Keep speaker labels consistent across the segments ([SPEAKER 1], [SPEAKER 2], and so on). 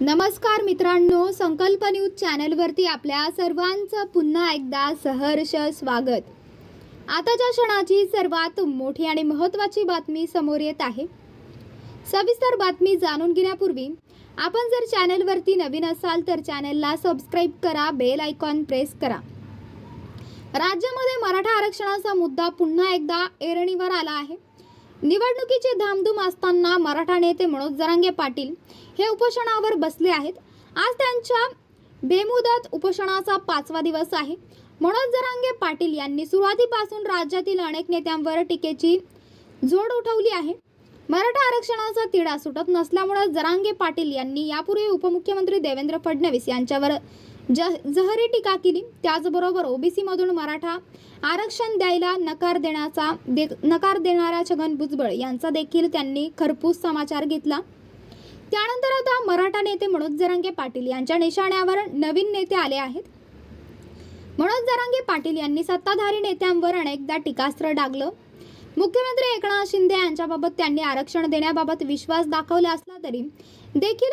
[SPEAKER 1] नमस्कार मित्रांनो संकल्प न्यूज चॅनलवरती आपल्या सर्वांचं पुन्हा एकदा सहर्ष स्वागत. आताच्या क्षणाची सर्वात मोठी आणि महत्त्वाची बातमी समोर येत आहे सविस्तर बातमी जाणून घेण्यापूर्वी आपण जर चॅनलवरती नवीन असाल तर चॅनलला सबस्क्राईब करा बेल आयकॉन प्रेस करा. राज्यामध्ये मराठा आरक्षणाचा मुद्दा पुन्हा एकदा एरणीवर आला आहे. निवडणुकीची धामधूम असताना मराठा नेते मनोज जरांगे पाटील हे उपोषणावर बसले आहेत. आज त्यांच्या बेमुदत उपोषणाचा पाचवा दिवस आहे. मनोज जरांगे पाटील यांनी सुरुवातीपासून राज्यातील अनेक नेत्यांवर टीकेची जोड उठवली आहे. मराठा आरक्षणाचा तिढा सुटत नसल्यामुळे जरांगे पाटील यांनी यापूर्वी उपमुख्यमंत्री देवेंद्र फडणवीस यांच्यावर ज जहरी टीका केली त्याचबरोबर ओबीसीमधून मराठा आरक्षण द्यायला नकार देण्याचा दे नकार देणाऱ्या छगन भुजबळ यांचा देखील त्यांनी खरपूस समाचार घेतला. त्यानंतर आता मराठा नेते मनोज जरांगे पाटील यांच्या निशाण्यावर नवीन नेते आले आहेत. मनोज जरांगे पाटील यांनी सत्ताधारी नेत्यांवर अनेकदा टीकास्त्र डागलं. मुख्यमंत्री एकनाथ शिंदे यांच्याबाबत त्यांनी आरक्षण देण्याबाबत विश्वास दाखवला असला तरी देखील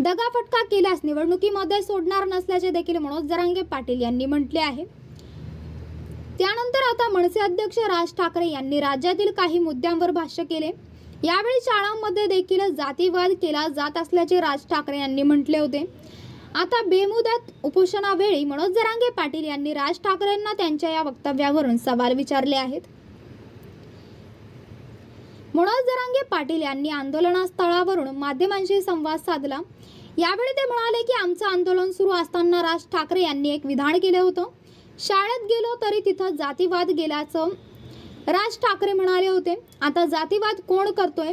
[SPEAKER 1] दगाफटका केल्यास निवडणुकीमध्ये सोडणार नसल्याचे देखील मनोज जरांगे पाटील यांनी म्हटले आहे. त्यानंतर आता मनसे अध्यक्ष राज ठाकरे यांनी राज्यातील काही मुद्द्यांवर भाष्य केले. यावेळी शाळांमध्ये देखील जातीवाद केला जात असल्याचे राज ठाकरे यांनी म्हटले होते. आता बेमुदत उपोषणावेळी मनोज जरांगे पाटील यांनी राज ठाकरेंना त्यांच्या या वक्तव्यावरून सवाल विचारले आहेत. मनोज जरांगे पाटील यांनी आंदोलनस्थळावरून माध्यमांशी संवाद साधला यावेळी ते म्हणाले की आमचं आंदोलन सुरू असताना राज ठाकरे यांनी एक विधान केलं होतं. शाळेत गेलो तरी तिथं जातीवाद गेल्याचं राज ठाकरे म्हणाले होते. आता जातीवाद कोण करतोय?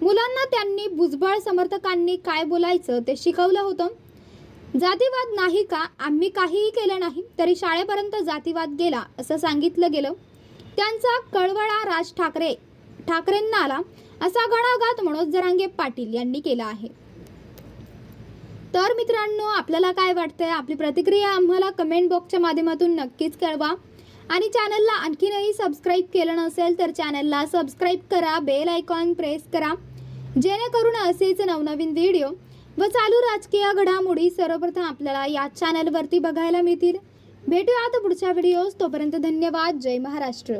[SPEAKER 1] मुलांना त्यांनी भुजबळ समर्थकांनी काय बोलायचं ते शिकवलं होतं. जातीवाद नाही का? आम्ही काहीही केलं नाही तरी शाळेपर्यंत जातीवाद गेला असं सांगितलं गेलं. त्यांचा कळवळा राज ठाकरे ठाकरेंना आला असा घणाघात मनोज जरांगे पाटील यांनी केला आहे. तर मित्रांनो आपल्याला काय वाटतंय? आपली प्रतिक्रिया आम्हाला कमेंट बॉक्सच्या माध्यमातून नक्कीच कळवा. आणि चॅनलला आणखीनही सबस्क्राईब केलं नसेल तर चॅनलला सबस्क्राईब करा बेल आयकॉन प्रेस करा. जेणेकरून असेच नवनवीन व्हिडिओ व चालू राजकीय घडामोडी सर्वप्रथम आपल्याला या चॅनलवरती बघायला मिळतील. भेटूया आता पुढच्या व्हिडिओज तोपर्यंत धन्यवाद. जय महाराष्ट्र.